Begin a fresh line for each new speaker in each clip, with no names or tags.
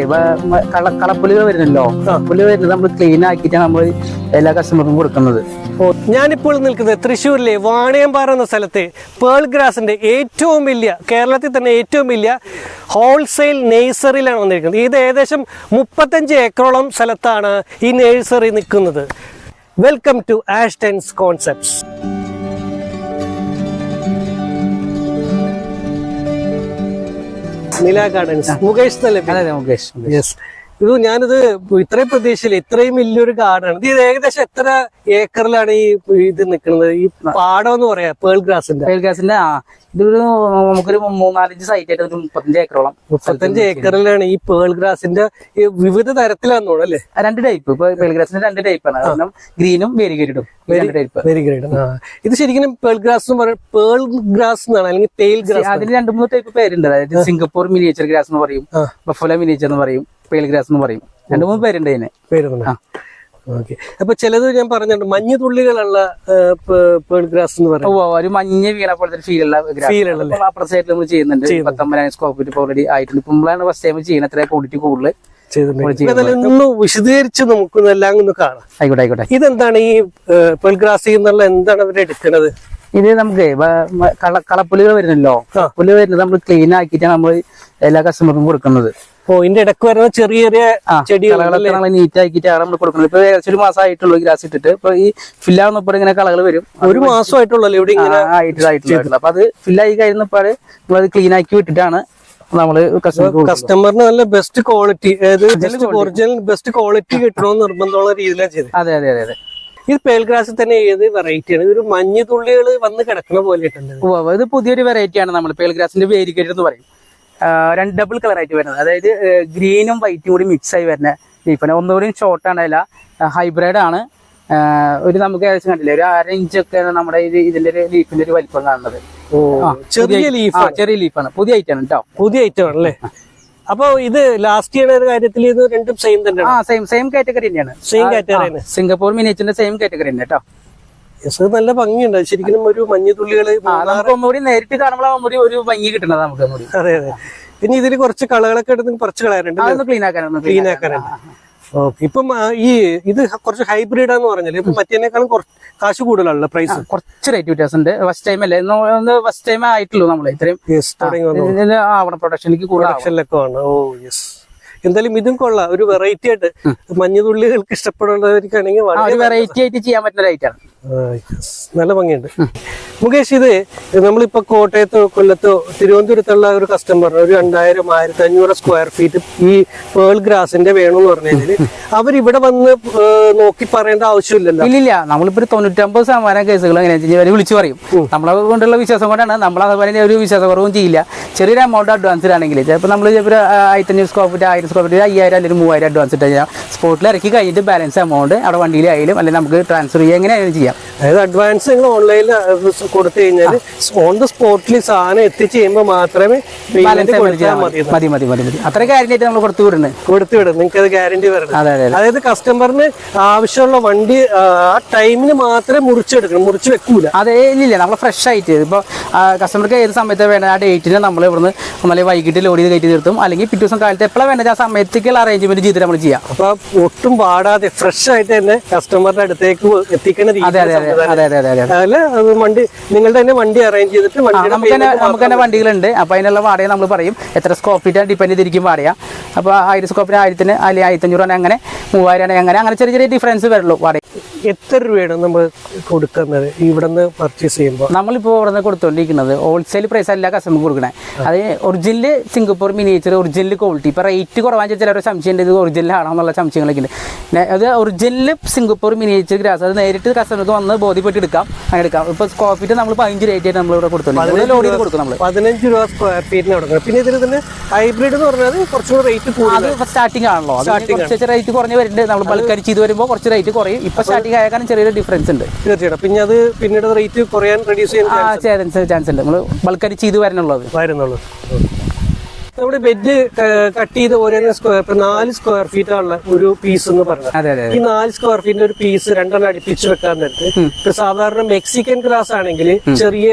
നമുക്ക് കളപ്പുലികൾ വരുന്നല്ലോ? കളപ്പുലി വരുന്നത് നമ്മൾ ക്ലീൻ ആക്കിയിട്ടാണ് നമ്മൾ എല്ലാ കസ്റ്റമർക്കും കൊടുക്കുന്നത്.
ഞാനിപ്പോൾ നിൽക്കുന്നത് തൃശ്ശൂരിലെ വാണിയമ്പാറ എന്ന സ്ഥലത്ത് പേൾ ഗ്രാസിന്റെ ഏറ്റവും വലിയ കേരളത്തിൽ തന്നെ ഏറ്റവും വലിയ ഹോൾസെയിൽ നേഴ്സറിയിലാണ് വന്നിരിക്കുന്നത്. ഇത് ഏകദേശം മുപ്പത്തഞ്ച് ഏക്കറോളം സ്ഥലത്താണ് ഈ നേഴ്സറി നിൽക്കുന്നത്. വെൽക്കം ടു ആഷ്ടെൻസ് കോൺസെപ്റ്റ്സ് നില ഗാർഡൻസ് മുകേഷ് എന്നല്ലേ
മുകേഷ്.
യെസ് ഇത് ഞാനിത് ഇത്രയും പ്രതീക്ഷയില്ല. ഇത്രയും വലിയൊരു കാടാണ്. ഇത് ഏകദേശം എത്ര ഏക്കറിലാണ് ഈ ഇത് നിൽക്കുന്നത് ഈ പാടം എന്ന് പറയാ പേൾ ഗ്രാസിന്റെ.
പേൾ ഗ്രാസിന്റെ ആ. ഇതൊരു നമുക്കൊരു മൂന്നാലഞ്ച് സൈറ്റ് ആയിട്ട് ഒരു മുപ്പത്തഞ്ച് ഏക്കറോളം
മുപ്പത്തഞ്ച് ഏക്കറിലാണ് ഈ പേൾ ഗ്രാസിന്റെ വിവിധ തരത്തിലാന്ന് തോന്നുന്നു അല്ലേ?
രണ്ട് ടൈപ്പ് ഇപ്പൊ പേൾ ഗ്രാസിന്റെ രണ്ട് ടൈപ്പാണ് കാരണം ഗ്രീനും വേരിഗേറ്റഡും രണ്ട് ടൈപ്പ്
വെരി ഇത് ശരിക്കും പേൾ ഗ്രാസ് എന്ന് പറയുന്നത് പേൾ ഗ്രാസ് എന്നാണ് അല്ലെങ്കിൽ തേൽ ഗ്രാസ്
അതിന് രണ്ട് മൂന്ന് ടൈപ്പ് പേരുണ്ട്. അതായത് സിംഗപ്പൂർ മിനിയേച്ചർ ഗ്രാസ് എന്ന് പറയും. ബഫല മിനിയേച്ചർ എന്ന് പറയും പേൽ ഗ്രാസ് എന്ന് പറയും. രണ്ട് മൂന്ന് പേരുണ്ട് ഇതിന്
പേരുണ്ട്. ഓക്കെ. അപ്പൊ ചിലത് ഞാൻ പറഞ്ഞിട്ടുണ്ട്. മഞ്ഞ തുള്ളികളുള്ള പേൾ ഗ്രാസ് എന്ന് പറയും.
ഓ ഒരു മഞ്ഞ വീണ പോലത്തെ ഫീൽ ഉള്ള
ഗ്രാസ്.
അപ്പുറത്തെ സൈഡിൽ നമ്മൾ ചെയ്യുന്നുണ്ട്. പത്തൊമ്പതിനായിരം സ്ക്വയർ ഫീറ്റ് ഓൾറെഡി ആയിട്ടുണ്ട്. ഇപ്പൊ നമ്മളാണ് ഫസ്റ്റ് ടൈം ചെയ്യുന്നത്. അത്ര ക്വാണ്ടിറ്റി കൂടുതൽ
ഒന്ന് വിശദീകരിച്ച് നമുക്ക് എല്ലാം ഒന്ന് കാണാം.
ആയിക്കോട്ടെ ആയിക്കോട്ടെ.
ഇതെന്താണ് ഈ പേൾ ഗ്രാസ് എന്നുള്ള എന്താണ് അവർ എടുക്കുന്നത്?
ഇത് നമുക്ക് കള- കളപ്പുലികൾ വരുന്നല്ലോ. പുലി വരുന്നത് നമ്മൾ ക്ലീൻ ആക്കിയിട്ടാണ് നമ്മൾ എല്ലാ കസ്റ്റമർക്കും കൊടുക്കുന്നത്.
ഓ ഇതിന്റെ ഇടയ്ക്ക് വരുന്ന ചെറിയ ചെറിയ
ചെടികളൊക്കെ നമ്മൾ നീറ്റ് ആക്കിയിട്ടാണ് നമ്മൾ കൊടുക്കുന്നത് ഇപ്പൊ ഏകദേശം ഒരു മാസം ആയിട്ടുള്ളൂ ഗ്രാസ് ഇട്ടിട്ട്. ഇപ്പൊ ഈ ഫില്ലാവുന്നപ്പോൾ ഇങ്ങനെ കളകൾ വരും.
ഒരു മാസമായിട്ടുള്ളല്ലോ ഇവിടെ ഇങ്ങനെ
ആയിട്ടുള്ള അപ്പൊ അത് ഫില്ലായി കഴിയുന്നപ്പോൾ നമ്മളത് ക്ലീൻ ആക്കി വിട്ടിട്ടാണ് നമ്മൾ
കസ്റ്റമറിന് നല്ല ബെസ്റ്റ് ക്വാളിറ്റി അതായത് ഒറിജിനൽ ബെസ്റ്റ് ക്വാളിറ്റി കിട്ടണമെന്ന് നിർബന്ധമുള്ള രീതിയിലാണ് ചെയ്തത്.
അതെ അതെ അതെ അതെ.
ഇത് പേൽഗ്രാസിൽ തന്നെ ഏത് വെറൈറ്റി ആണ്? ഇതൊരു മഞ്ഞ് തുള്ളികൾ വന്ന് കിടക്കുന്ന പോലെ ഇട്ടുണ്ട്.
ഇത് പുതിയൊരു വെറൈറ്റി ആണ് നമ്മൾ പേൽഗ്രാസിന്റെ വേരിക്കേറ്റ് എന്ന് പറയും. രണ്ട് ഡബിൾ കളർ ആയിട്ട് വരുന്നത്. അതായത് ഗ്രീനും വൈറ്റും കൂടി മിക്സ് ആയി വരുന്ന ലീഫാണ് ഒന്നുകൂടി ഷോർട്ട് ആണല്ല അല്ല ഹൈബ്രിഡ് ആണ്. ഒരു നമുക്ക് ഏകദേശം കണ്ടില്ല ഒരു അര ഇഞ്ചൊക്കെ നമ്മുടെ ഇത് ഇതിന്റെ ഒരു ലീഫിന്റെ ഒരു വലിപ്പം കാണുന്നത്.
ചെറിയ ലീഫ്
ആ, ചെറിയ ലീഫാണ് പുതിയ ഐറ്റം ആണ് കേട്ടോ
പുതിയ ഐറ്റം ആണല്ലേ അപ്പൊ ഇത് ലാസ്റ്റ് ഇയർ ഒരു കാര്യത്തിൽ ഇത് രണ്ടും സെയിം
ആ
തന്നെയാണ്.
സെയിം സെയിം കാറ്റഗറി തന്നെയാണ്
സെയിം കാറ്റഗറി
സിംഗപ്പൂർ മിനിച്ചിന്റെ സെയിം കാറ്റഗറി തന്നെ കേട്ടോ
Yes, നല്ല ഭംഗിയുണ്ട്. ശരിക്കും ഒരു മഞ്ഞ
തുള്ളികൾ നേരിട്ട് കാണുമ്പോൾ ഒരു ഭംഗി കിട്ടുന്നത് നമുക്ക് ഒന്നുകൂടി.
അതെ അതെ. പിന്നെ ഇതിൽ കുറച്ച് കളകളൊക്കെ എടുത്ത് കുറച്ച് കളയാറുണ്ട്
ക്ലീൻ ആക്കാനുണ്ട്.
ക്ലീൻ ആക്കാനുണ്ട് ഓക്കെ ഇപ്പം ഈ ഇത് കുറച്ച് ഹൈബ്രിഡ് ആണെന്ന് പറഞ്ഞാൽ ഇപ്പൊ മറ്റേനേക്കാളും കുറച്ച് കാശ് കൂടുതലാണല്ലോ പ്രൈസ്
കുറച്ച് റേറ്റ് വ്യത്യാസം ഉണ്ട്. ഫസ്റ്റ് ടൈം അല്ലേ? ഫസ്റ്റ് ടൈം ആയിട്ടുള്ളൂ നമ്മൾ ഇത്രയും. ആവണം. പ്രൊഡക്ഷനിലേക്ക്
പ്രൊഡക്ഷനിലൊക്കെ ആണ് ഓ യെസ് എന്തായാലും ഇതും കൊള്ളാം. ഒരു വെറൈറ്റി ആയിട്ട് മഞ്ഞുതുള്ളികൾക്ക് ഇഷ്ടപ്പെടുന്നവർക്കാണെങ്കിൽ
വെറൈറ്റി ആയിട്ട് ചെയ്യാൻ പറ്റുന്ന ഒരു ഐറ്റാണ്.
നല്ല ഭംഗിയുണ്ട്. മുകേഷ് ഇത് നമ്മളിപ്പോ കോട്ടയത്തോ കൊല്ലത്തോ തിരുവനന്തപുരത്തുള്ള ഒരു കസ്റ്റമർ ഒരു രണ്ടായിരം ആയിരത്തി അഞ്ഞൂറ് സ്ക്വയർ ഫീറ്റ് ഈ പേൾ ഗ്രാസിന്റെ വേണമെന്ന് പറഞ്ഞാൽ അവരിവിടെ വന്ന് നോക്കി പറയേണ്ട ആവശ്യമില്ലല്ലോ.
ഇല്ല നമ്മളിപ്പോ ഒരു തൊണ്ണൂറ്റമ്പത് ശതമാനം കേസുകൾ എങ്ങനെയാണെന്ന് അവർ വിളിച്ചു പറയും. നമ്മളെ കൊണ്ടുള്ള വിശ്വാസം കൊണ്ടാണ് നമ്മൾ അതുപോലെ ഒരു വിശ്വാസക്കുറവും ചെയ്യില്ല. ചെറിയൊരു എമൗണ്ട് അഡ്വാൻസ് ആണെങ്കിൽ ചിലപ്പോൾ നമ്മൾ ചിലപ്പോൾ ആയിരത്തി അഞ്ഞൂറ് സ്ക്വയർ ഫീറ്റ് ആയിരം സ്ക്വയർ ഫീറ്റ് അയ്യായിരം അല്ലെങ്കിൽ മൂവായിരം അഡ്വാൻസ് ഇട്ട് കഴിഞ്ഞാൽ സ്പോട്ടിൽ ഇറക്കി കഴിഞ്ഞിട്ട് ബാലൻസ് എമൗണ്ട് അവിടെ വണ്ടിയിലായാലും അല്ലെങ്കിൽ നമുക്ക് ട്രാൻസ്ഫർ ചെയ്യുക എങ്ങനെയായാലും ചെയ്യാം.
അതായത് അഡ്വാൻസ് നിങ്ങൾ ഓൺലൈനിൽ കൊടുത്തു കഴിഞ്ഞാൽ ഓൺ ദ സ്പോട്ടിൽ സാധനം എത്തിച്ച് കഴിയുമ്പോൾ മാത്രമേ മതി.
മതി മതി മതി അത്ര ഗ്യാരണ്ടി നമ്മൾ കൊടുത്തു വിടുന്നത്
കൊടുത്തു വിടും. നിങ്ങൾക്ക് അത് ഗ്യാരണ്ടി വരണം.
അതെ അതെ
അതായത് കസ്റ്റമറിന് ആവശ്യമുള്ള വണ്ടി ആ ടൈമിന് മാത്രമേ മുറിച്ചെടുക്കണം. മുറിച്ച് വെക്കൂല.
അതെ ഇല്ല നമ്മൾ ഫ്രഷ് ആയിട്ട്. ഇപ്പോൾ കസ്റ്റമർക്ക് ഏത് സമയത്ത് വേണ്ട ആ ഡേറ്റിന് നമ്മൾ ഇവിടുന്ന് നമ്മളെ വൈകിട്ട് ലോഡ് ചെയ്ത് കയറ്റി നിർത്തും. അല്ലെങ്കിൽ പിറ്റേ ദിവസം കാലത്ത് എപ്പോഴാണ് വേണ്ടത് ആ സമയത്തേക്കുള്ള അറേഞ്ച്മെന്റ് ചെയ്തിട്ട് നമ്മൾ ചെയ്യാം.
അപ്പൊ ഒട്ടും പാടാതെ ഫ്രഷ് ആയിട്ട് തന്നെ കസ്റ്റമറിന്റെ അടുത്തേക്ക് എത്തിക്കുന്ന
അതെ അതെ അതെ
വണ്ടി നിങ്ങളുടെ തന്നെ വണ്ടി അറേഞ്ച് ചെയ്തിട്ട്
നമുക്ക് തന്നെ നമുക്ക് തന്നെ വണ്ടികളുണ്ട്. അപ്പൊ അതിനുള്ള വാടക നമ്മൾ പറയും. എത്ര സ്ക്വയർ ഫീറ്റ് ഡിപ്പെൻഡ് ചെയ്തിരിക്കും വാടക. അപ്പൊ ആയിരം സ്ക്വയർ ഫീറ്റ് ആയിരത്തിന് അല്ലെങ്കിൽ ആയിരത്തി അഞ്ഞൂറ് അങ്ങനെ മൂവായിരം ആണെങ്കിൽ അങ്ങനെ അങ്ങനെ ചെറിയ ചെറിയ ഡിഫറൻസ് വരുള്ളൂ വാടക.
എത്ര രൂപയാണ് നമ്മൾ കൊടുക്കുന്നത് ഇവിടെ നിന്ന് പർച്ചേസ് ചെയ്യുമ്പോൾ
നമ്മളിപ്പോൾ ഇവിടെ നിന്ന് കൊടുത്തുകൊണ്ടിരിക്കുന്നത് ഹോൾസെയിൽ പ്രൈസ് അല്ല കസ്റ്റമർക്ക് കൊടുക്കണേ. അത് original Singapore miniature original quality ഇപ്പോൾ റേറ്റ് കുറവാന്ന് വെച്ചാൽ ചിലർ സംശയം ഉണ്ട് ഇത് ഒറിജിനൽ ആണോ എന്നുള്ള സംശയങ്ങളൊക്കെ ഉണ്ട്. അത് ഒറിജിനൽ സിംഗപ്പൂർ മിനിയേച്ചർ ഗ്രാസ്. അത് നേരിട്ട് കസ്റ്റമർക്ക് വന്ന് ബോധ്യപ്പെട്ട് എടുക്കാം അങ്ങനെ എടുക്കാം. ഇപ്പോൾ സ്ക്വയർ ഫീറ്റ് നമ്മൾ പതിനഞ്ച് റേറ്റ് ആയിട്ട് നമ്മൾ ഇവിടെ കൊടുക്കുന്നുണ്ട് ലോഡ് ചെയ്ത് കൊടുക്കും നമ്മൾ
പതിനഞ്ച് രൂപ സ്ക്വയർ ഫീറ്റിന് കൊടുക്കണം. പിന്നെ ഇതിൽ തന്നെ ഹൈബ്രിഡ് എന്ന് പറഞ്ഞാൽ കുറച്ചുകൂടെ റേറ്റ് കൂടുതൽ
അത് സ്റ്റാർട്ടിംഗ് ആണല്ലോ. കുറച്ച് റേറ്റ് കുറഞ്ഞ് വരുന്നുണ്ട്. നമ്മൾ ബൾക്കരി ചെയ്ത് വരുമ്പോൾ കുറച്ച് റേറ്റ് കുറയും. ഇപ്പൊ സ്റ്റാർട്ടിംഗ് ആയ കാരണം ചെറിയൊരു ഡിഫറൻസ് ഉണ്ട്.
തീർച്ചയായിട്ടും. പിന്നെ അത് പിന്നീട് റേറ്റ് കുറയാൻ റെഡ്യൂസ് ചെയ്യാൻ
ചാൻസ് ഉണ്ട്. നമ്മൾ ബൾക്കരി ചെയ്ത് വരണുള്ളത്
വരുന്നുള്ളൂ. നമ്മുടെ ബെഡ് കട്ട് ചെയ്ത് ഓരോ സ്ക്വയർ നാല് സ്ക്വയർ ഫീറ്റ് ഉള്ള ഒരു പീസ് എന്ന് പറഞ്ഞത്. ഈ നാല് സ്ക്വയർ ഫീറ്റിന്റെ ഒരു പീസ് രണ്ടെണ്ണം അടുപ്പിച്ച് വെക്കാൻ നേരത്ത് ഇപ്പൊ സാധാരണ മെക്സിക്കൻ ഗ്ലാസ് ആണെങ്കിൽ ചെറിയ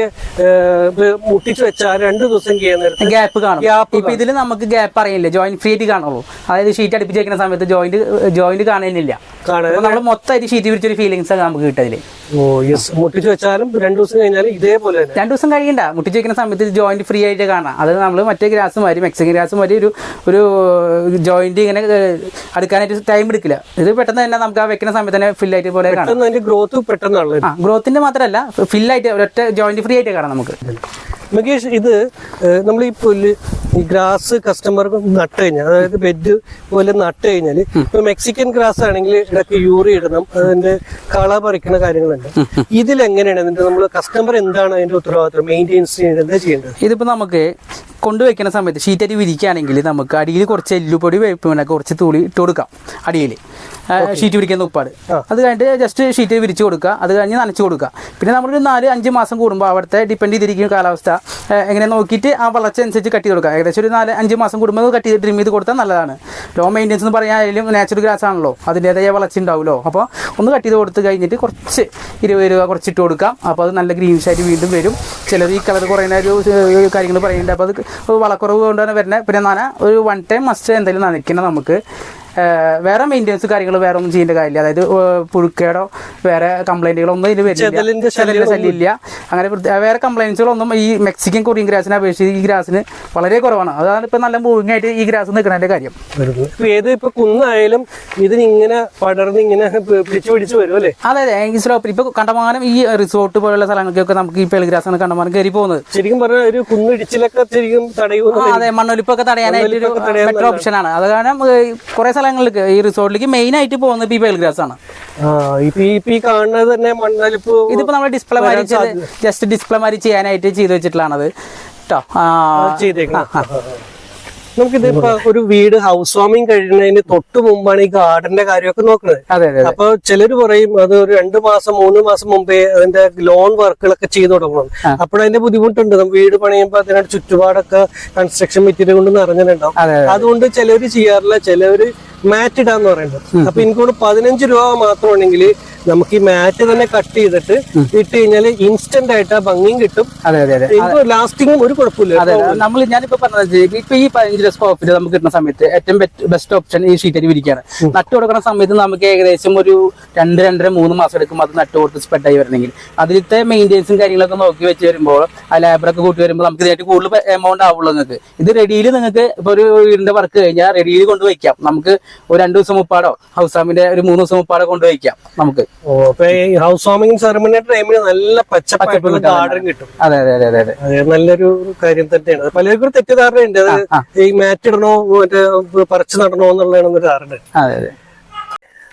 മുട്ടിച്ച് വെച്ചാൽ രണ്ടു ദിവസം ചെയ്യാൻ നേരത്ത്
ഗ്യാപ്പ് കാണും.
ഗ്യാപ്പ്
ഇപ്പൊ ഇതിൽ നമുക്ക് ഗ്യാപ്പ് അറിയില്ല. ജോയിന്റ് ഫ്രീറ്റ് കാണുള്ളൂ. അതായത് ഷീറ്റ് അടുപ്പിച്ച് വെക്കുന്ന സമയത്ത് ജോയിന്റ് ജോയിന്റ് കാണുന്നില്ല നമ്മൾ മൊത്തമായിട്ട് ഷീറ്റ് വിരിച്ചൊരു ഫീലിങ്സ് നമുക്ക് കിട്ടതിൽ
ഓ യെസ് മുട്ടിച്ച് വെച്ചാലും രണ്ടു ദിവസം കഴിഞ്ഞാൽ ഇതേപോലെ തന്നെ.
രണ്ടു ദിവസം കഴിയണ്ട. മുട്ടിച്ച് വെക്കുന്ന സമയത്ത് ജോയിന്റ് ഫ്രീ ആയിട്ട് കാണാം. അത് നമ്മൾ മറ്റേ ഗ്രാസ് മാതിരി മെക്സിക്കൻ ഗ്രാസ് മാതിരി ഒരു ഒരു ജോയിന്റ് ഇങ്ങനെ അടുക്കാനായിട്ട് ടൈം എടുക്കില്ല. ഇത് പെട്ടെന്ന് തന്നെ നമുക്ക് ആ വെക്കുന്ന സമയത്ത് തന്നെ ഫിൽ ആയിട്ട് പോലെ കാണാം.
ഗ്രോത്ത്
ആ ഗ്രോത്തിന്റെ മാത്രമല്ല ഫിൽ ആയിട്ട് ഒരൊറ്റ ജോയിന്റ് ഫ്രീ ആയിട്ട് കാണാം നമുക്ക്.
മുകേഷ് ഇത് നമ്മൾ ഈ പുല്ല് ഈ ഗ്രാസ് കസ്റ്റമർക്ക് നട്ട് കഴിഞ്ഞാൽ അതായത് ബെഡ് പോലെ നട്ട് കഴിഞ്ഞാൽ ഇപ്പൊ മെക്സിക്കൻ ഗ്രാസ് ആണെങ്കിൽ ഇടയ്ക്ക് യൂറി ഇടണം അതിന്റെ കള പറിക്കുന്ന കാര്യങ്ങളുണ്ട്. ഇതിലെങ്ങനെയാണ് അതിന്റെ നമ്മൾ കസ്റ്റമർ എന്താണ് അതിന്റെ ഉത്തരവാദിത്വം മെയിന്റെയിൻസ് എന്താ ചെയ്യേണ്ടത്?
ഇതിപ്പോ നമുക്ക് കൊണ്ടുവയ്ക്കുന്ന സമയത്ത് ഷീറ്റായിട്ട് വിരിക്കുകയാണെങ്കിൽ നമുക്ക് അടിയിൽ കുറച്ച് എല്ലുപൊടി വേപ്പിനെ കുറച്ച് തൂളി ഇട്ട് കൊടുക്കാം അടിയിൽ. ഷീറ്റ് വിരിക്കുന്ന ഉപ്പാട്. അത് കഴിഞ്ഞിട്ട് ജസ്റ്റ് ഷീറ്റ് വിരിച്ചു കൊടുക്കുക അത് കഴിഞ്ഞ് നനച്ചു കൊടുക്കുക. പിന്നെ നമ്മളൊരു നാല് അഞ്ച് മാസം കൂടുമ്പോൾ അവിടുത്തെ ഡിപ്പെൻഡ് ചെയ്തിരിക്കുന്ന കാലാവസ്ഥ എങ്ങനെ നോക്കിയിട്ട് ആ വളർച്ച അനുസരിച്ച് കട്ടി കൊടുക്കുക. ഏകദേശം ഒരു നാല് അഞ്ച് മാസം കൂടുമ്പോൾ കട്ട് ചെയ്ത് ട്രിം ചെയ്ത് കൊടുത്താൽ നല്ലതാണ്. ലോ മെയിന്റെനൻസ് എന്ന് പറഞ്ഞാലും നാച്ചുറൽ ഗ്രാസ് ആണല്ലോ. അതിന്റേതായ വളർച്ച ഉണ്ടാവുമല്ലോ. അപ്പോൾ ഒന്ന് കട്ട് ചെയ്ത് കൊടുത്ത് കഴിഞ്ഞിട്ട് കുറച്ച് ഇരുപത് രൂപ കുറച്ചിട്ട് കൊടുക്കാം. അപ്പോൾ അത് നല്ല ഗ്രീൻ ആയിട്ട് വീണ്ടും വരും. ചിലർ ഈ കളർ കുറയുന്ന ഒരു കാര്യങ്ങൾ പറയുന്നുണ്ട്. അപ്പോൾ അത് വളക്കുറവ് കൊണ്ടാണ് വരുന്നത് പിന്നെ നന ഒരു വൺ ടൈം മസ്റ്റ് എന്തായാലും നനയ്ക്കണം നമുക്ക്. വേറെ മെയിന്റെനൻസ് കാര്യങ്ങൾ വേറെ ഒന്നും ചെയ്യേണ്ട കാര്യമില്ല. അതായത് പുഴുക്കേടോ വേറെ കംപ്ലൈന്റുകളോ ഒന്നും ഇതിന് വരില്ല. ശല്യമില്ല. അങ്ങനെ വേറെ കംപ്ലൈൻസുകളൊന്നും ഈ മെക്സിക്കൻ കൊറിയൻ ഗ്രാസിനെ അപേക്ഷിച്ച് ഈ ഗ്രാസിന് വളരെ കുറവാണ്. അതാണ് ഇപ്പം നല്ല മൂവിങ് ആയിട്ട് ഈ ഗ്രാസ് നിൽക്കുന്നതിന്റെ കാര്യം.
ഏത് ഇപ്പൊ കുന്നായാലും ഇതിനിങ്ങനെ പടർന്ന് ഇങ്ങനെ പിടിച്ചു പിടിച്ച് വരും അല്ലേ?
അതെ അതെ. ഈ സ്ലോപ്പിൽ ഇപ്പോൾ കണ്ടമാനം ഈ റിസോർട്ട് പോലുള്ള സ്ഥലങ്ങൾക്കൊക്കെ നമുക്ക് ഈ പെളിഗ്രാസാണ് കണ്ടമാനം കയറി പോകുന്നത്.
ശരിക്കും പറഞ്ഞാൽ ഒരു കുന്നിടിച്ചിലൊക്കെ ശരിക്കും
തടയുന്നു അതെ. മണ്ണൊലിപ്പൊക്കെ തടയാനായിട്ട് ഒരു ബെറ്റർ ഓപ്ഷൻ ആണ്. അത് കാരണം കുറെ സ്ഥലങ്ങളിലേക്ക് ഈ റിസോർട്ടിലേക്ക് മെയിൻ ആയിട്ട് പോകുന്നത് ഈ പെൽഗ്രാസ് ആണ്.
കാണുന്നത് തന്നെ മണ്ണലിപ്പ്
ഇതിപ്പോ നമ്മൾ ഡിസ്പ്ലേ മാരി ജസ്റ്റ് ഡിസ്പ്ലേ മാരി ചെയ്യാനായിട്ട് ചെയ്തു വെച്ചിട്ടുള്ളതാണത്. കേട്ടോ
നമുക്കിത് ഒരു വീട് ഹൗസ് വാമിങ് കഴിയുന്നതിന് തൊട്ട് മുമ്പാണ് ഈ ഗാർഡന്റെ കാര്യമൊക്കെ നോക്കുന്നത്. അപ്പൊ ചിലര് പറയും അത് ഒരു രണ്ട് മാസം മൂന്ന് മാസം മുമ്പേ അതിന്റെ ലോൺ വർക്കുകളൊക്കെ ചെയ്തു തുടങ്ങണം. അപ്പോഴതിന്റെ ബുദ്ധിമുട്ടുണ്ട്. വീട് പണിയുമ്പോൾ അതിനകത്ത് ചുറ്റുപാടൊക്കെ കൺസ്ട്രക്ഷൻ മെറ്റീരിയൽ കൊണ്ട് നിറഞ്ഞിട്ടുണ്ടാവും.
അതെ,
അതുകൊണ്ട് ചിലർ ചെയ്യാറില്ല. ചിലവര് മാറ്റ് ഇടാന്ന് പറയുന്നത്. അപ്പൊ എനിക്കോട് പതിനഞ്ച് രൂപ മാത്രമാണെങ്കിൽ നമുക്ക് ഈ മാറ്റ് തന്നെ കട്ട് ചെയ്തിട്ട് ഇട്ട് കഴിഞ്ഞാൽ ഇൻസ്റ്റന്റ് ആയിട്ട് ആ ഭംഗിയും കിട്ടും.
അതെ അതെ അതെ.
ലാസ്റ്റിങ്ങും ഒരു കുഴപ്പമില്ല
അതെ നമ്മൾ ഞാനിപ്പോ പറഞ്ഞത് ഇപ്പൊ ഈ പതിനഞ്ച് ലക്ഷം സ്കോപ്പിൽ നമുക്ക് കിട്ടുന്ന സമയത്ത് ഏറ്റവും ബെസ്റ്റ് ഓപ്ഷൻ ഈ ഷീറ്റ് വിരിക്കാണ്. നട്ട് കൊടുക്കുന്ന സമയത്ത് നമുക്ക് ഏകദേശം ഒരു രണ്ട് രണ്ടര മൂന്ന് മാസം എടുക്കും അത് നട്ട് കൊടുത്ത് സ്പ്രെഡ് ആയി വരണമെങ്കിൽ. അതിലത്തെ മെയിന്റെനൻസും കാര്യങ്ങളൊക്കെ നോക്കി വെച്ച് വരുമ്പോൾ ആ ലേബറൊക്കെ കൂട്ടി വരുമ്പോൾ നമുക്ക് ഇതിനായിട്ട് കൂടുതൽ എമൗണ്ട് ആവുള്ളൂ നിങ്ങൾക്ക്. ഇത് റെഡിയിൽ നിങ്ങൾക്ക് ഇപ്പൊ ഒരു വീടിന്റെ വർക്ക് കഴിഞ്ഞാൽ റെഡിയിൽ കൊണ്ട് വയ്ക്കാം നമുക്ക് ഒരു രണ്ടു ദിവസം മുപ്പാടോ ഹൗസ് വാമിന്റെ ഒരു മൂന്ന് ദിവസം മുപ്പാടോ കൊണ്ട് വയ്ക്കാം നമുക്ക്.
ഹൗസ് വാമിംഗ് സെറമണിയുടെ ടൈമിൽ നല്ല പച്ചപ്പായിട്ടുള്ള ഗാർഡൻ കിട്ടും.
അതെ അതെ അതെ അതെ അതെ.
നല്ലൊരു കാര്യം തന്നെയാണ്. പലർക്കും ഒരു തെറ്റിദ്ധാരണയുണ്ട്. അത് ഈ മാറ്റ് ഇടണോ മറ്റേ പറിച്ചു നടണോ എന്നുള്ളതാണ് ധാരണ
അതെ അതെ.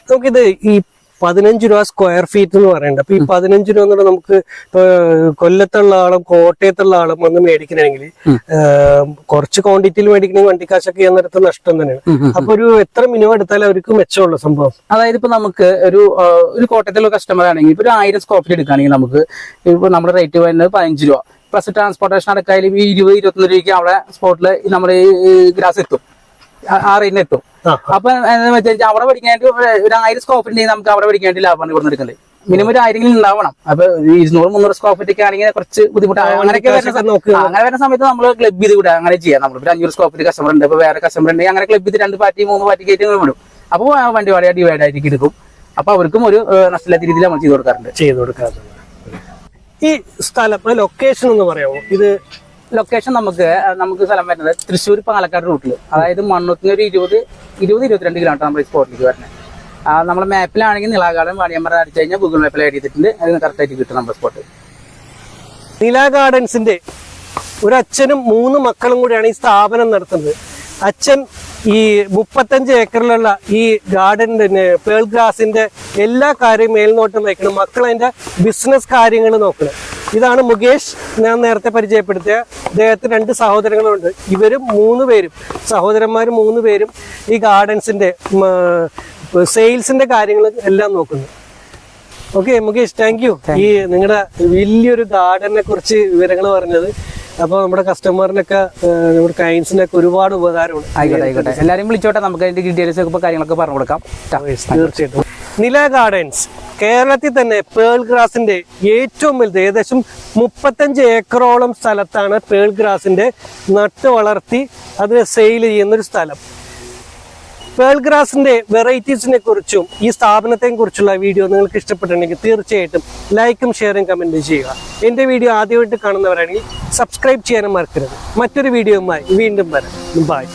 നമുക്കിത് ഈ പതിനഞ്ച് രൂപ സ്ക്വയർ ഫീറ്റ് എന്ന് പറയുന്നുണ്ട് അപ്പൊ ഈ പതിനഞ്ച് രൂപ എന്നുള്ള നമുക്ക് ഇപ്പൊ കൊല്ലത്തുള്ള ആളും കോട്ടയത്തുള്ള ആളും വന്ന് മേടിക്കണമെങ്കിൽ കുറച്ച് ക്വാണ്ടിറ്റിയിൽ മേടിക്കണമെങ്കിൽ വണ്ടിക്കാശൊക്കെ ചെയ്യാൻ നേരത്തെ നഷ്ടം തന്നെയാണ്. അപ്പൊ ഒരു എത്ര മിനിമം എടുത്താലും അവർക്ക് മെച്ചമുള്ള സംഭവം?
അതായത് ഇപ്പൊ നമുക്ക് ഒരു ഒരു കോട്ടയത്തിലുള്ള കസ്റ്റമർ ആണെങ്കിൽ ഇപ്പൊ ഒരു ആയിരം സ്ക്വയർ ഫീറ്റ് എടുക്കുകയാണെങ്കിൽ നമുക്ക് ഇപ്പൊ നമ്മുടെ റേറ്റ് വരുന്നത് പതിനഞ്ച് രൂപ. പ്ലസ് ട്രാൻസ്പോർട്ടേഷൻ അടക്കായാലും ഈ ഇരുപത് ഇരുപത്തൊന്ന് രൂപയ്ക്ക് അവിടെ സ്പോട്ടിൽ നമ്മുടെ ഈ ഗ്രാസ് എത്തും. ആ- ആ റേറ്റിന് എത്തും. അപ്പൊ എന്താ വെച്ചാൽ അവിടെ പഠിക്കാനായിട്ട് ഒരു ആയിരം സ്കോപ്പ് ഉണ്ടെങ്കിൽ നമുക്ക് അവിടെ പഠിക്കാനായിട്ട് ലാഭം ഇവിടെ എടുക്കുന്നത് മിനിമം ഒരു ആയിരം ഉണ്ടാവണം. അപ്പൊ ഇരുന്നൂറ് മുന്നൂറ് സ്ക്വയർ ഫീറ്റ് ഒക്കെ ആണെങ്കിൽ കുറച്ച് ബുദ്ധിമുട്ടാണ്. അങ്ങനെയൊക്കെ വരുന്ന
വണ്ടിക്കാശൊക്കെ
സമയത്ത് അങ്ങനെ വരുന്ന സമയത്ത് നമ്മൾ ക്ലബ് ചെയ്ത് വിടുക. അങ്ങനെ ചെയ്യാം. നമ്മൾ ഒരു അഞ്ഞൂറ് സ്ക്വയർ ഫീറ്റ് കസ്റ്റമർ ഉണ്ട്. ഇപ്പൊ വേറെ കസ്റ്റമർ ഉണ്ടെങ്കിൽ അങ്ങനെ ക്ലബ് ചെയ്ത് രണ്ട് പാറ്റി മൂന്ന് പാറ്റി കയറ്റി വിടും. അപ്പോൾ വണ്ടി വാടക ഡിവൈഡ് ആയിട്ട് എടുക്കും. അപ്പൊ അവർക്കും ഒരു നഷ്ടമില്ലാത്ത രീതിയിൽ നമ്മൾ ചെയ്ത് കൊടുക്കാറുണ്ട്.
ചെയ്ത് കൊടുക്കാറുണ്ട്. ഈ സ്ഥലം ലൊക്കേഷൻ എന്ന് പറയാമോ? ഇത്
ലൊക്കേഷൻ നമുക്ക് നമുക്ക് സ്ഥലം വരുന്നത് തൃശ്ശൂർ പാലക്കാട് റൂട്ടിൽ അതായത് മണ്ണൂത്തിന് ഒരു ഇരുപത് ഇരുപത് ഇരുപത്തിരണ്ട് കിലോമീറ്റർ നമ്മൾ സ്പോട്ടിലേക്ക് വരുന്നത് നമ്മൾ മാപ്പിലാണെങ്കിൽ നിളാകാലം വാണിയമ്പറ അടിച്ചു കഴിഞ്ഞാൽ ഗൂഗിൾ മാപ്പിൽ ആഡ് ചെയ്തിട്ടുണ്ട്. അത് കറക്റ്റായിട്ട് കിട്ടും നമ്മുടെ സ്പോട്ട്
നിലാ ഗാർഡൻസിന്റെ ഒരു അച്ഛനും മൂന്ന് മക്കളും കൂടിയാണ് ഈ സ്ഥാപനം നടത്തുന്നത്. അച്ഛൻ ഈ മുപ്പത്തഞ്ച് ഏക്കറിലുള്ള ഈ ഗാർഡന്റെ പേൾ ഗ്രാസിന്റെ എല്ലാ കാര്യവും മേൽനോട്ടം വയ്ക്കണം. മക്കൾ അതിന്റെ ബിസിനസ് കാര്യങ്ങൾ നോക്കണം. ഇതാണ് മുകേഷ് ഞാൻ നേരത്തെ പരിചയപ്പെടുത്തിയ അദ്ദേഹത്തിന് രണ്ട് സഹോദരങ്ങളുണ്ട്. ഇവരും മൂന്ന് പേരും സഹോദരന്മാർ മൂന്ന് പേരും ഈ ഗാർഡൻസിന്റെ സെയിൽസിന്റെ കാര്യങ്ങൾ എല്ലാം നോക്കുന്നു. ഓക്കെ മുകേഷ് താങ്ക് യു ഈ നിങ്ങളുടെ വലിയൊരു ഗാർഡനെ കുറിച്ച് വിവരങ്ങൾ പറഞ്ഞത്. അപ്പോൾ നമ്മുടെ കസ്റ്റമറിനൊക്കെ നമ്മുടെ ക്ലയൻസിനൊക്കെ ഒരുപാട് ഉപകാരമുണ്ട്
ആയിക്കോട്ടെ ആയിക്കോട്ടെ. എല്ലാവരും വിളിച്ചോട്ടെ നമുക്ക് അതിന്റെ ഡീറ്റെയിൽസ് ഒക്കെ കാര്യങ്ങളൊക്കെ പറഞ്ഞു കൊടുക്കാം. ട്ടാ.
തീർച്ചയായിട്ടും. നില ഗാർഡൻസ് കേരളത്തിൽ തന്നെ പേൾ ഗ്രാസിന്റെ ഏറ്റവും വലുത് ഏകദേശം മുപ്പത്തഞ്ച് ഏക്കറോളം സ്ഥലത്താണ് പേൾ ഗ്രാസിന്റെ നട്ട് വളർത്തി അതിനെ സെയിൽ ചെയ്യുന്ന ഒരു സ്ഥലം പേൾ ഗ്രാസിന്റെ വെറൈറ്റീസിനെ കുറിച്ചും ഈ സ്ഥാപനത്തെയും കുറിച്ചുള്ള വീഡിയോ നിങ്ങൾക്ക് ഇഷ്ടപ്പെട്ടിട്ടുണ്ടെങ്കിൽ തീർച്ചയായിട്ടും ലൈക്കും ഷെയറും കമന്റും ചെയ്യുക. എന്റെ വീഡിയോ ആദ്യമായിട്ട് കാണുന്നവരാണെങ്കിൽ സബ്സ്ക്രൈബ് ചെയ്യാനും മറക്കരുത്. മറ്റൊരു വീഡിയോയുമായി വീണ്ടും വരാം. ബൈ